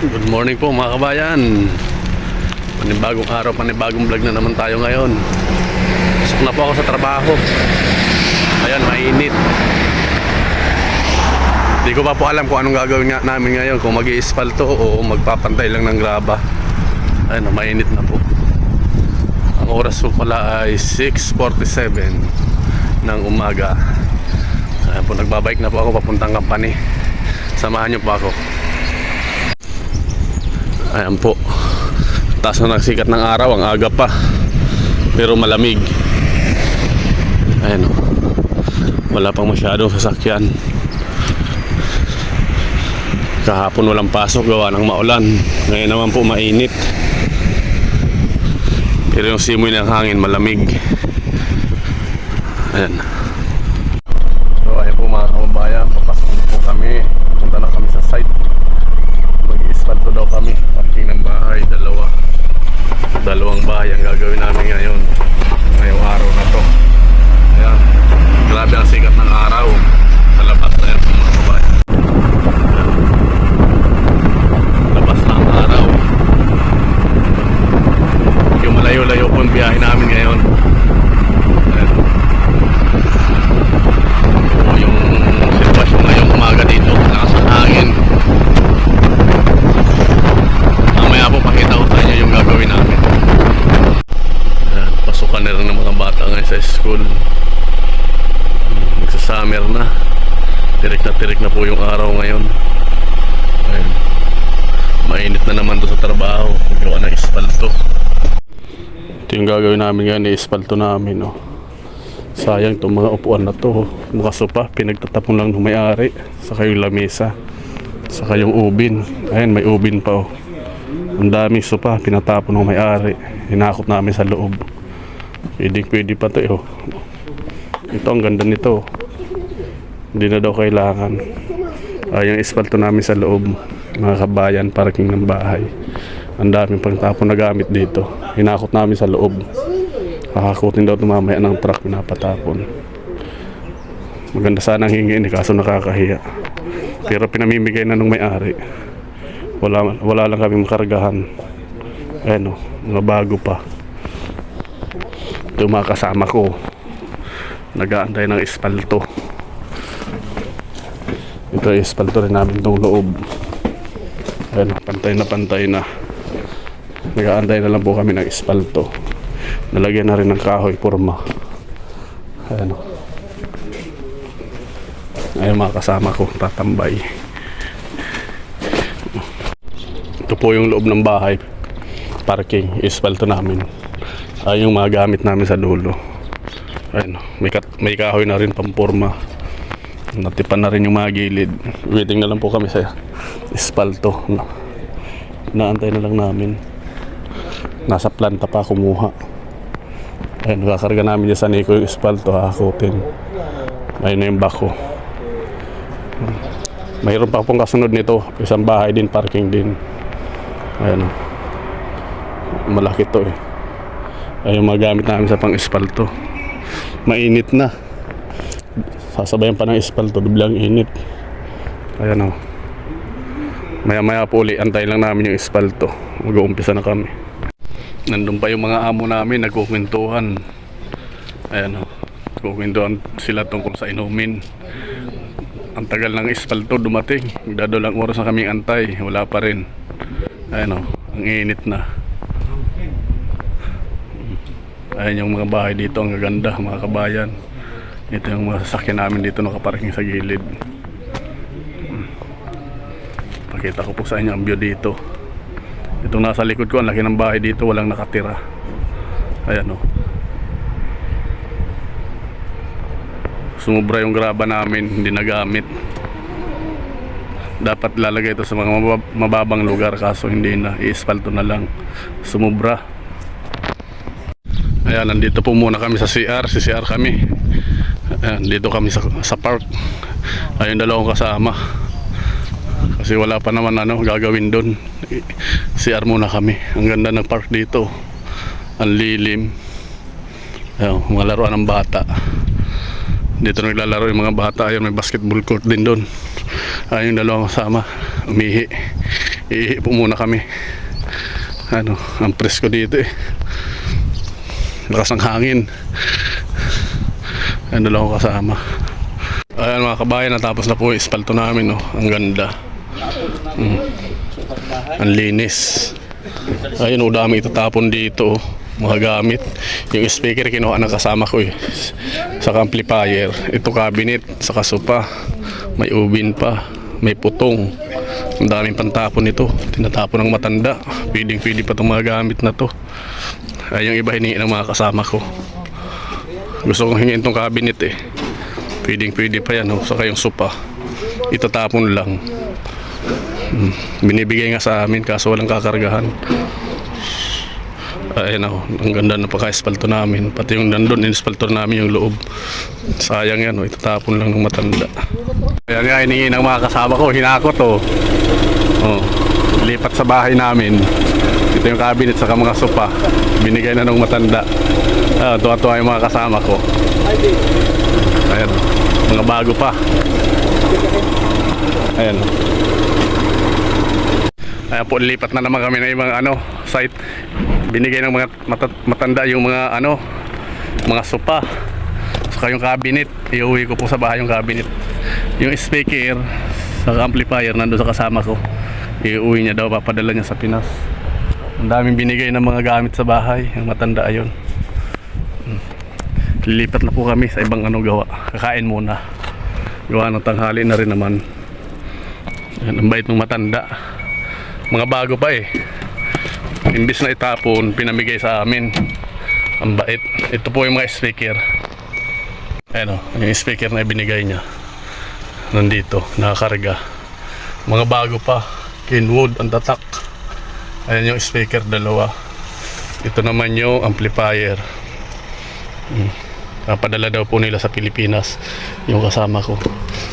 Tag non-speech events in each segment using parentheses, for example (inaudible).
Good morning po mga kabayan. Panibagong araw, panibagong vlog na naman tayo ngayon. Pasok na po ako sa trabaho. Ayan, mainit. Hindi ko pa po alam kung anong gagawin nga namin ngayon Kung mag iispalto o magpapantay lang ng graba. Ayan, mainit na po. Ang oras po pala ay 6.47 ng umaga. Ayan po, nagbabike na po ako papuntang company Samahan niyo po ako Ayan po. Taas na nagsikat ng araw, ang aga pa. Pero malamig. Ayan o. Wala pang masyadong sasakyan. Kahapon walang pasok, gawa ng maulan. Ngayon naman po mainit. Pero yung simoy ng hangin malamig. Ayan. So ayan po mga kababayan, papasok na po kami. Punta na kami sa site mag-ispalto daw kami parking ng bahay dalawa dalawang bahay ang gagawin namin ngayon ngayong araw na to ayan grabe ang sikat ng araw sa labas na yan mga kabayan Ayan. labas na ang araw yung ang biyahe namin ngayon yung sitwasyon ngayong umaga dito lakas ng hangin pakita ko sa inyo yung gagawin namin. Ayan, pasukan na rin ng mga bata ngayon sa school. Magsa-summer na. Tirik na na po yung araw ngayon. Ayan. Mainit na naman to sa trabaho. Gawa ng espalto. Yung gagawin namin ngayon, i-espalto namin. Oh. Sayang itong mga upuan na to. oh. Mga sopa, pinagtatapon lang ng may-ari. Saka yung lamesa. Saka yung ubin. Ayan, may ubin pa oh. Ang daming sopa, pinatapon ng may-ari. Hinakot namin sa loob. Pwede, pwede pa to eh. oh. Ito, ang ganda nito. oh. Hindi na daw kailangan. Ah, yung espalto namin sa loob. Mga kabayan, parking ng bahay. Ang daming pang tapon na gamit dito. Hinakot namin sa loob. Kakakutin daw tumamaya ng truck pinapatapon. Maganda sana ang hingin eh, kaso nakakahiya. Pero pinamimigay na nung may-ari. Wala, wala lang kami makargahan. Ayan o, mga bago pa. Ito mga kasama ko. Nagaantay ng espalto. Ito espalto rin namin itong loob. Ayan, pantay na pantay na. Nagaantay na lang po kami ng espalto. Nalagyan na rin ng kahoy porma. Ayan o. Ayan mga kasama ko, tatambay. Ito po yung loob ng bahay. Parking, espalto namin. Ay yung mga gamit namin sa dulo. Ayun, may, kat- may kahoy na rin pamporma. Natipan na rin yung mga gilid. Waiting na lang po kami sa espalto. Na, naantay na lang namin. Nasa planta pa kumuha. Ayun, kakarga namin dyan sa Nico yung espalto. Hakutin. Ayun na yung bako. Mayroon pa pong kasunod nito. Isang bahay din, parking din. Ayan o. Malaki to eh. Ay yung mga gamit namin sa pang espalto. Mainit na. Sasabayan pa ng espalto, biglang init. Ayan o. Maya maya po uli, antay lang namin yung espalto. Mag-uumpisa na kami. Nandun pa yung mga amo namin, nagkukwentuhan. Ayan o. Nagkukwentuhan sila tungkol sa inumin. Ang tagal ng espalto dumating. Magdadalang oras na kaming antay. Wala pa rin. Ayan o, ang init na. Ayan yung mga bahay dito, ang gaganda, mga kabayan. Ito yung mga sasakyan namin dito nakaparking sa gilid. Pakita ko po sa inyo ang view dito. Itong nasa likod ko, ang laki ng bahay dito, walang nakatira. Ayan o. Sumubra yung graba namin, hindi nagamit. Dapat lalagay ito sa mga mabab- mababang lugar kaso hindi na i-espalto na lang. Sumubra. Ayan nandito po muna kami sa CR si CR kami. Ayan, dito kami sa, sa park. Ayun dalawang kasama kasi wala pa naman ano gagawin doon CR muna kami ang ganda ng park dito ang lilim ayan, mga laruan ng bata dito naglalaro yung mga bata ayun may basketball court din doon ayun yung dalawang kasama umihi Iihi po muna kami. Ano, ang presko dito eh. Lakas ng hangin. Lang ako kasama. Ayan mga kabayan, natapos na po yung espalto namin. Oh. Ang ganda. Mm. Ang linis. Ayun, oh, dami itatapon dito. Oh. Mga gamit. Yung speaker kinuha ng kasama ko eh. Sa amplifier. Ito cabinet. Sa kasupa. May ubin pa. May putong. Ang daming pantapon nito. Tinatapon ng matanda. Pwedeng pwede pa itong mga gamit na to. Ay yung iba hiningi ng mga kasama ko. Gusto kong hingin tong cabinet eh. Pwedeng pwede pa yan oh. Saka yung sopa. Itatapon lang. Binibigay nga sa amin kaso walang kakargahan. Ayun ako, ang ganda ng pagka-espalto namin. Pati yung nandun, in-espalto namin yung loob. Sayang yan, oh, itatapon lang ng matanda. Ayan nga, hiningi ng mga kasama ko, hinakot oh. Oh, lipat sa bahay namin. Ito yung cabinet sa mga sopa. Binigay na ng matanda. Ah, tuwa-tuwa yung mga kasama ko. Ayan, mga bago pa. Ayan. Ayan po, lipat na naman kami ng ibang ano, site. Binigay ng mga mata- matanda yung mga ano, mga sopa. Saka yung cabinet, iuwi ko po sa bahay yung cabinet. Yung speaker, sa amplifier, nando sa kasama ko. Iuwi niya daw, papadala niya sa Pinas. Ang daming binigay ng mga gamit sa bahay, yung matanda ayon. Hmm. Lilipat na po kami sa ibang ano gawa. Kakain muna. Gawa ng tanghali na rin naman. Yan, ang bait ng matanda. Mga bago pa eh. Imbis na itapon, pinamigay sa amin. Ang bait. Ito po yung mga speaker. Ayan o, yung speaker na ibinigay niya. Nandito, nakakarga. Mga bago pa. Kenwood, ang tatak. Ayan yung speaker, dalawa. Ito naman yung amplifier. Hmm. Papadala daw po nila sa Pilipinas yung kasama ko.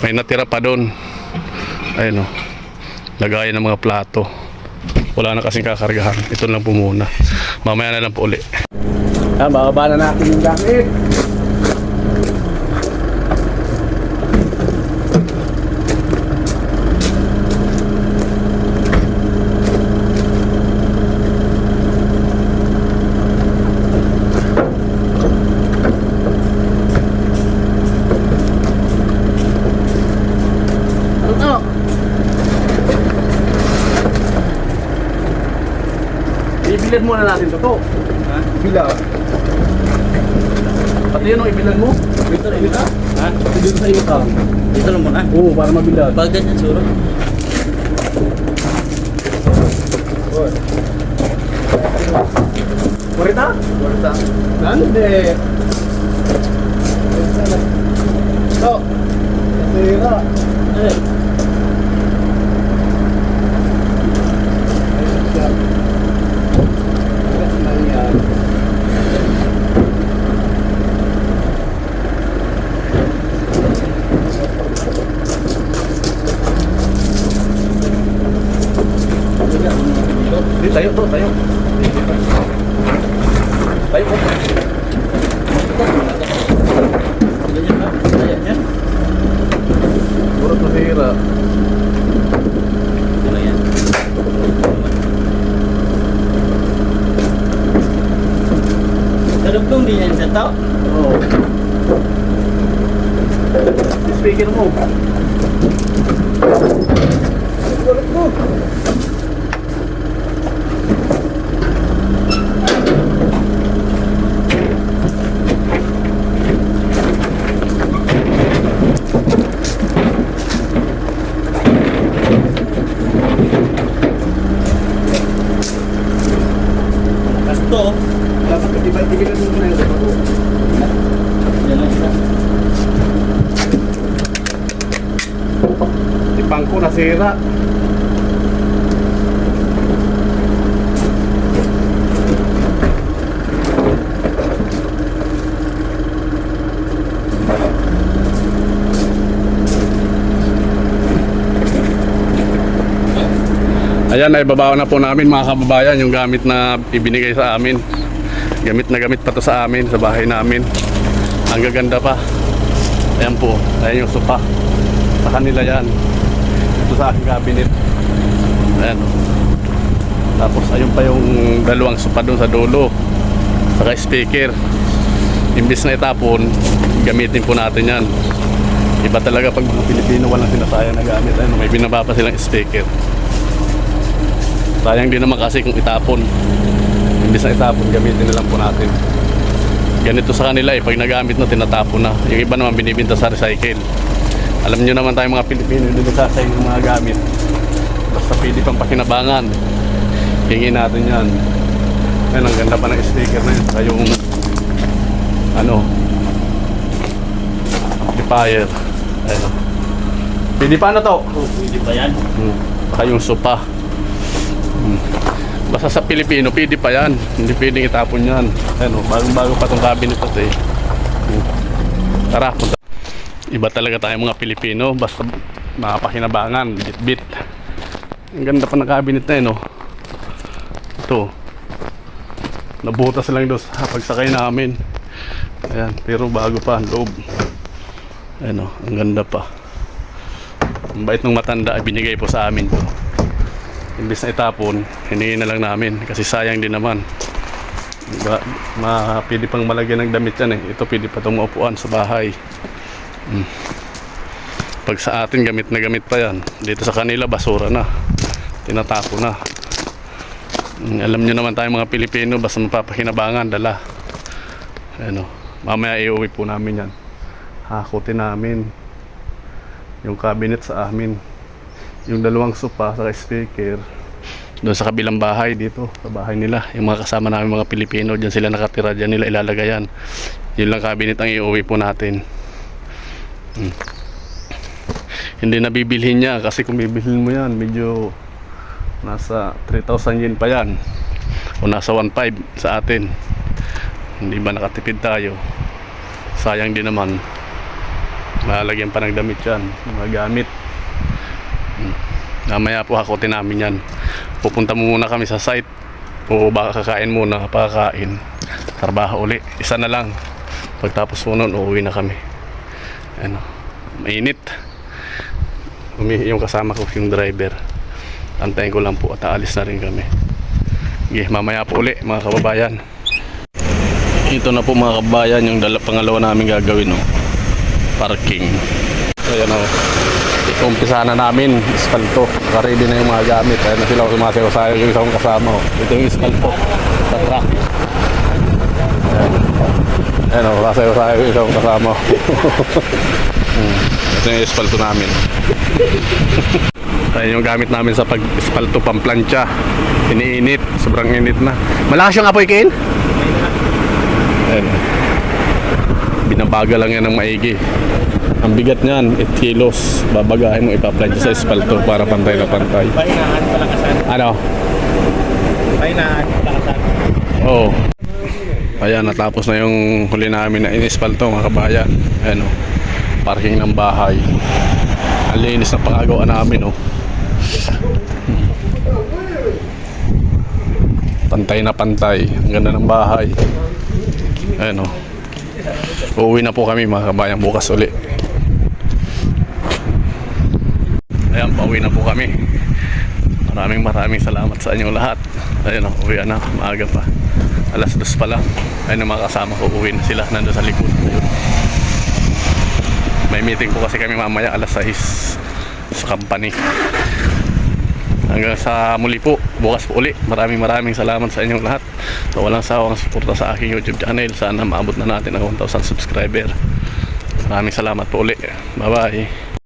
May natira pa doon. Ayun o. Lagayan ng mga plato. Wala na kasing kakargahan. Ito lang po muna. Mamaya na lang po uli. Ah, bababa na natin yung gamit. Ano? Ibilad muna natin to to. Ha? Bila. Pati yun ang ibilad mo. Dito na ito. Ha? Dito sa iyo ka. Dito lang muna. Oo, para mabilad. Pag ganyan suro. Kurita? Kurta. Nande. To. Sira. Eh. Di tayo to, tayo. Tayo po. Ganyan ba? Ganyan yan. Puro masira. Ito lang yan. Kadugtong din yan sa tao. Oo. Speaker mo. Kasto. Dapat iba-ibilan mo na yun. Yan lang isa. Tipang ko nasira. Ayan, ay babawa na po namin mga kababayan yung gamit na ibinigay sa amin. Gamit na gamit pa to sa amin, sa bahay namin. Ang gaganda pa. Ayan po, ayan yung sopa. Sa kanila yan. Ito sa aking cabinet. Ayan. Tapos ayun pa yung dalawang sopa doon sa dulo. Saka speaker. Imbis na itapon, gamitin po natin yan. Iba talaga pag mga Pilipino walang sinasayang na gamit. Ayun, may binaba pa silang speaker. Sayang din naman kasi kung itapon. Imbis na itapon, gamitin na lang po natin. Ganito sa kanila eh, pag nagamit na, tinatapon na. Yung iba naman binibinta sa recycle. Alam nyo naman tayo mga Pilipino, hindi nagsasayang ng mga gamit. Basta pwede pang pakinabangan. Hingin natin yan. Ayun, ang ganda pa ng sticker na yun. Saka yung, ano, amplifier. Ayun. Pwede pa na to? Oh, pwede pa yan. Hmm. Saka yung sopa. Basta sa Pilipino, pwede pa yan. Hindi pwedeng itapon yan. Ano, bagong-bago pa itong cabinet ito eh. Hmm. Tara, punta. Iba talaga tayo mga Pilipino. Basta makapakinabangan, bit-bit. Ang ganda pa ng cabinet na yun, oh. Ito. Nabutas lang doon sa pagsakay namin. Ayan, pero bago pa ang loob. Ayan, oh, ang ganda pa. Ang bait ng matanda ay binigay po sa amin to. Imbis na itapon, hiningi na lang namin kasi sayang din naman. Diba? Ma, pwede pang malagyan ng damit yan eh. Ito pwede pa itong maupuan sa bahay. Mm. Pag sa atin gamit na gamit pa yan. Dito sa kanila basura na. Tinatapo na. Mm, alam nyo naman tayo mga Pilipino basta mapapakinabangan dala. Ano, mamaya iuwi po namin yan. Hakutin namin yung cabinet sa amin yung dalawang sopa sa speaker. Doon sa kabilang bahay. Dito sa bahay nila. Yung mga kasama namin mga Pilipino dyan sila nakatira dyan nila ilalagayan yun lang cabinet ang iuwi po natin. Hmm. hindi na bibilhin niya kasi kung bibilhin mo yan medyo nasa 3,000 yen pa yan. O nasa 1,500 sa atin. Hindi ba nakatipid tayo? Sayang din naman. Lalagyan pa ng damit yan. Mga gamit. Mamaya po hakotin namin yan. Pupunta muna kami sa site. O baka kakain muna. Pagkakain. Trabaho uli. Isa na lang. Pagtapos po nun, uuwi na kami. Ano, mainit. Umi yung kasama ko yung driver. Antayin ko lang po at aalis na rin kami. Okay, mamaya po uli mga kababayan. Ito na po mga kababayan yung dala, pangalawa namin gagawin. No? parking. So yan o. Ikumpisa na namin, espalto. Nakaready na yung mga gamit. Ayan na sila sumasayaw sayo yung isang kasama ko. Ito yung espalto sa truck. Ayan. Ayan o, kasayaw sayo yung isang kasama ko. (laughs) hmm. Ito yung espalto namin. Ayan yung gamit namin sa pag-espalto pamplansya. Iniinit, sobrang init na. Malakas yung apoy, Ken? Ayan. Binabaga lang yan ng maigi. Ang bigat niyan, 8 kilos. Babagahin mo ipaplancha sa espalto para pantay na pantay. Pahinaan, palakasan. Ano? Pahinaan, palakasan. Oo. Oh. Ayan, natapos na yung huli namin na inispalto mga kabayan. Ayan o. Parking ng bahay. Ang linis na pangagawa namin o. Pantay na pantay. Ang ganda ng bahay. Ayan o. Uuwi na po kami mga kabayan bukas uli. Ayan, pauwi na po kami. Maraming maraming salamat sa inyo lahat. Ayun na, uwi na, maaga pa. Alas dos pa lang. Ayun ang mga kasama ko, uwi na sila, nandun sa likod. Ayun. May meeting po kasi kami mamaya alas 6 sa company. Hanggang sa muli po, bukas po uli. Maraming maraming salamat sa inyong lahat. So walang sawang suporta sa aking YouTube channel. Sana maabot na natin ang 1,000 subscriber. Maraming salamat po uli. Bye bye.